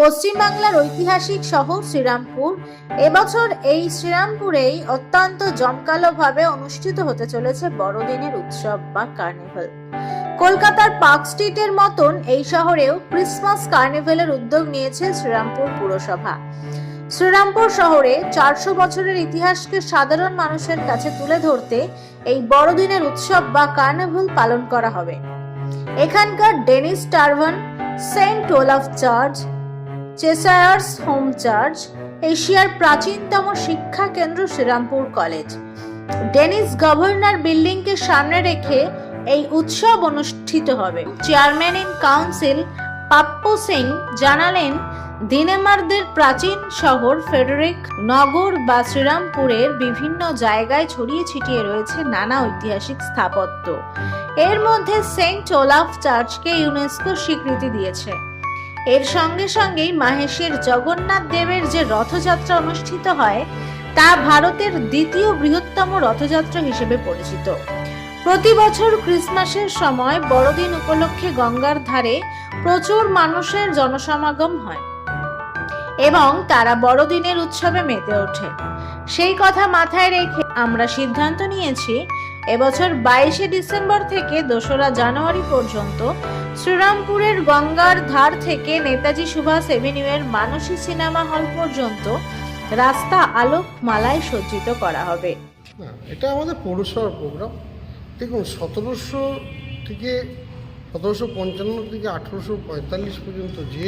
পশ্চিমবাংলার ঐতিহাসিক শহর শ্রীরামপুর। এবছর এই শ্রীরামপুরেই অত্যন্ত জমকালোভাবে অনুষ্ঠিত হতে চলেছে বড়দিনের উৎসব বা কার্নিভাল। কলকাতার পার্ক স্ট্রিটের মতন এই শহরেও ক্রিসমাস কার্নিভেলের উদ্যোগ নিয়েছে শ্রীরামপুর পুরসভা। শ্রীরামপুর শহরে চারশো বছরের ইতিহাসকে সাধারণ মানুষের কাছে তুলে ধরতে এই বড়দিনের উৎসব বা কার্নিভাল পালন করা হবে। এখানকার Danish tavern, saint Olaf church Cheshire's home church, এশিয়ার প্রাচীনতম শিক্ষা কেন্দ্র শ্রীরামপুর কলেজ। ডেনিস গভর্নর বিল্ডিংকে সামনে রেখে এই উৎসব অনুষ্ঠিত হবে। Chairman in council Pappu Singh জানালেন, দিনেমারদের প্রাচীন শহর ফেডারিক নগর বা শ্রীরামপুরের বিভিন্ন জায়গায় ছড়িয়ে ছিটিয়ে রয়েছে নানা ঐতিহাসিক স্থাপত্য। এর মধ্যে সেন্ট ওলাফ চার্চকে ইউনেস্কো স্বীকৃতি দিয়েছে। এর সঙ্গে সঙ্গেই মাহেশের জগন্নাথ দেবের যে রথযাত্রা অনুষ্ঠিত হয়, তা ভারতের দ্বিতীয় বৃহত্তম রথযাত্রা হিসেবে পরিচিত। প্রতি বছর ক্রিসমাসের সময় বড়দিন উপলক্ষে গঙ্গার ধারে প্রচুর মানুষের জনসমাগম হয় এবং তারা বড়দিনের উৎসবে মেতে ওঠে। সেই কথা মাথায় রেখে আমরা সিদ্ধান্ত নিয়েছি এবছর বাইশে ডিসেম্বর থেকে দোসরা জানুয়ারি পর্যন্ত শ্রীরামপুরের গঙ্গার ধার থেকে নেতাজি সুভাষ এভিনিউয়ের মানসী সিনেমা হল পর্যন্ত রাস্তা আলোক মালায় সজ্জিত করা হবে। এটা আমাদের পৌরসভার প্রোগ্রাম দেখুন, সতেরোশো থেকে সতেরোশো পঞ্চান্ন থেকে আঠেরোশো পঁয়তাল্লিশ পর্যন্ত যে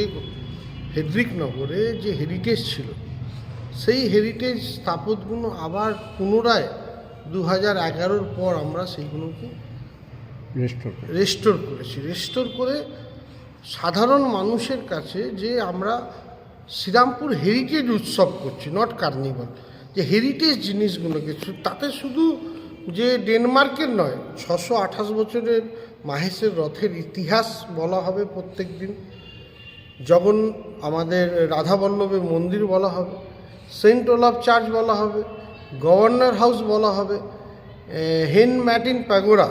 হেড্রিক নগরে যে হেরিটেজ ছিল, সেই হেরিটেজ স্থাপত্যগুলো আবার পুনরায় দু হাজার এগারোর পর আমরা সেইগুলোকে রেস্টোর রেস্টোর করেছি। রেস্টোর করে সাধারণ মানুষের কাছে যে আমরা শ্রীরামপুর হেরিটেজ উৎসব করছি নট কার্নিভাল যে হেরিটেজ জিনিসগুলোকে তাতে শুধু যে ডেনমার্কের নয় ছশো আঠাশ বছরের মাহেশের রথের ইতিহাস বলা হবে প্রত্যেক দিন জগন আমাদের রাধাবল্লভের মন্দির বলা হবে সেন্ট ওলাভ চার্চ বলা হবে গভর্নর হাউস বলা হবে হেন ম্যাটিন প্যাগোরা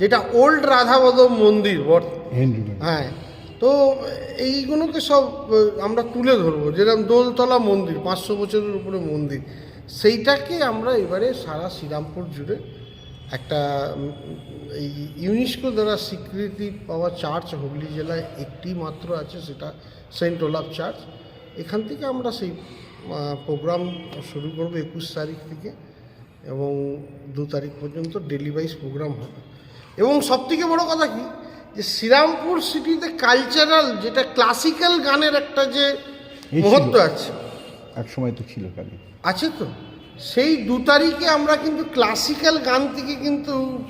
যেটা ওল্ড রাধাবল্লভ মন্দির হ্যাঁ তো এইগুলোকে সব আমরা তুলে ধরবো যেরকম দোলতলা মন্দির পাঁচশো বছরের উপরে মন্দির সেইটাকে আমরা এবারে সারা শ্রীরামপুর জুড়ে একটা এই ইউনেস্কো দ্বারা স্বীকৃতি পাওয়া চার্চ হুগলি জেলায় একটি মাত্র আছে সেটা সেন্ট ওলাভ চার্চ এখান থেকে আমরা সেই প্রোগ্রাম শুরু করব একুশ তারিখ থেকে এবং দু তারিখ পর্যন্ত ডেলি ওয়াইজ প্রোগ্রাম হবে। এবং সবথেকে বড় কথা কি? যে শ্রীরামপুর সিটিতে কালচারাল যেটা ক্লাসিক্যাল গানের একটা যে মহত্ব আছে। এক সময় তো ছিল কালী আছে তো? সেই দু তারিখে আমরা কিন্তু ক্লাসিক্যাল গান থেকে কিন্তু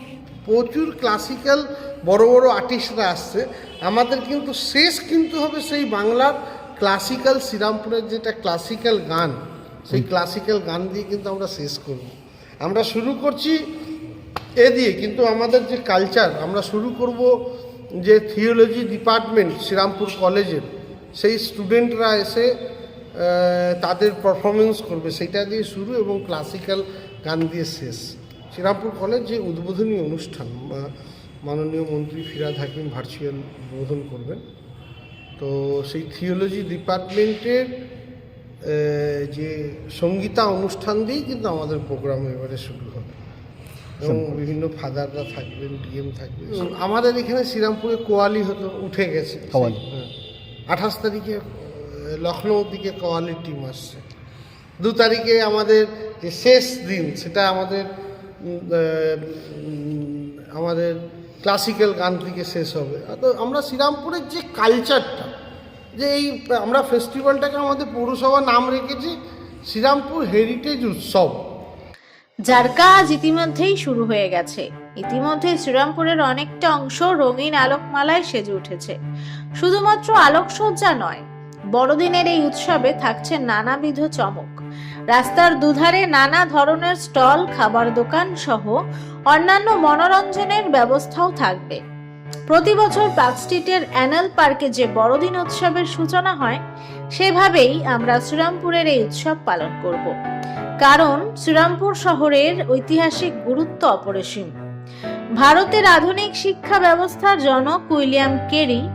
প্রচুর ক্লাসিক্যাল বড় বড় আর্টিস্টরা আসছে। আমাদের কিন্তু শেষ কিন্তু হবে সেই বাংলার ক্লাসিক্যাল শ্রীরামপুরের যেটা ক্লাসিক্যাল গান সেই ক্লাসিক্যাল গান দিয়ে কিন্তু আমরা শেষ করব। আমরা শুরু করছি এ দিয়ে কিন্তু আমাদের যে কালচার আমরা শুরু করব যে থিওলজি ডিপার্টমেন্ট শ্রীরামপুর কলেজের সেই স্টুডেন্টরা এসে তাদের পারফরমেন্স করবে। সেটা দিয়ে শুরু এবং ক্লাসিক্যাল গান দিয়ে শেষ। শ্রীরামপুর কলেজ যে উদ্বোধনী অনুষ্ঠান বা মাননীয় মন্ত্রী ফিরাদ হাকিম ভার্চুয়াল উদ্বোধন করবেন। তো সেই থিওলজি ডিপার্টমেন্টের যে সঙ্গীতা অনুষ্ঠান দিয়েই কিন্তু আমাদের প্রোগ্রাম এবারে শুরু হবে। এবং বিভিন্ন ফাদাররা থাকবেন ডিএম থাকবে আমাদের এখানে শ্রীরামপুরে কোয়ালি হতো উঠে গেছে। কোয়ালি। হ্যাঁ। আঠাশ তারিখে লখনৌ দিকে কোয়ালির টিম আসছে। দু তারিখে আমাদের যে শেষ দিন সেটা আমাদের আমাদের ক্লাসিক্যাল গান থেকে শেষ হবে। তো আমরা শ্রীরামপুরের যে কালচারটা যে এই আমরা ফেস্টিভ্যালটাকে আমাদের পৌরসভা নাম রেখেছি শ্রীরামপুর হেরিটেজ উৎসব। যার কাজ ইতিমধ্যেই শুরু হয়ে গেছে। ইতিমধ্যে শ্রীরামপুরের অনেকটা অংশ রঙিন আলোকমালায় সেজে উঠেছে। শুধুমাত্র আলোকসজ্জা নয়, বড়দিনের এই উৎসবে থাকছে নানাবিধ চমক। রাস্তার দুধারে নানা ধরনের স্টল, খাবার দোকান সহ অন্যান্য মনোরঞ্জনের ব্যবস্থাও থাকবে। প্রতি বছর পার্ক স্ট্রিটের অ্যানাল পার্কে যে বড়দিন উৎসবের সূচনা হয়, সেভাবেই আমরা শ্রীরামপুরের এই উৎসব পালন করব। কারণ শ্রীরামপুর শহরের ঐতিহাসিক গুরুত্ব অপরিসীম। ভারতের আধুনিক শিক্ষা ব্যবস্থার জনক উইলিয়াম কেরি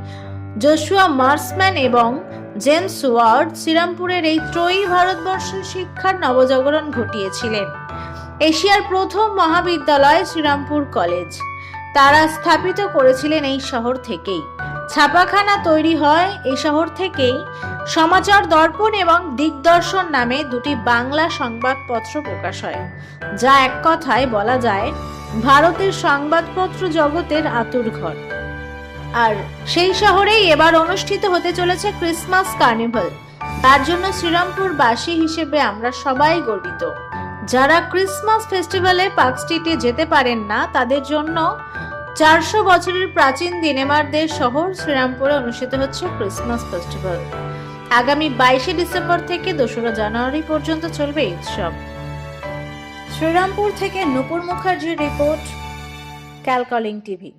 জোশুয়া মার্সম্যান এবং জেমস ওয়ার্ড শ্রীরামপুরের এই ত্রয়ী ভারতবর্ষের শিক্ষার নবজাগরণ ঘটিয়েছিলেন। এশিয়ার প্রথম মহাবিদ্যালয় শ্রীরামপুর কলেজ। তারা স্থাপিত করেছিলেন এই শহর থেকেই। ছাপাখানা তৈরি হয় এই শহর থেকেই। সমাচার দর্পণ এবং দিগদর্শন নামে দুটি বাংলা সংবাদপত্র প্রকাশ হয়, যা এক কথায় বলা যায়, ভারতের সংবাদপত্র জগতের আতুর ঘর। আর সেই শহরেই এবার অনুষ্ঠিত হতে চলেছে ক্রিসমাস কার্নিভাল। তার জন্য শ্রীরামপুরবাসী হিসেবে আমরা সবাই গর্বিত। যারা ক্রিসমাস ফেস্টিভ্যালে পার্ক স্ট্রিটে যেতে পারেন না, তাদের জন্য চারশো বছরের প্রাচীন দিনেমারদের শহর শ্রীরামপুরে অনুষ্ঠিত হচ্ছে ক্রিসমাস ফেস্টিভ্যাল। আগামী বাইশে ডিসেম্বর থেকে দোসরা জানুয়ারি পর্যন্ত চলবে এই উৎসব। শ্রীরামপুর থেকে নুপুর মুখার্জির রিপোর্ট, ক্যালকলিং টিভি।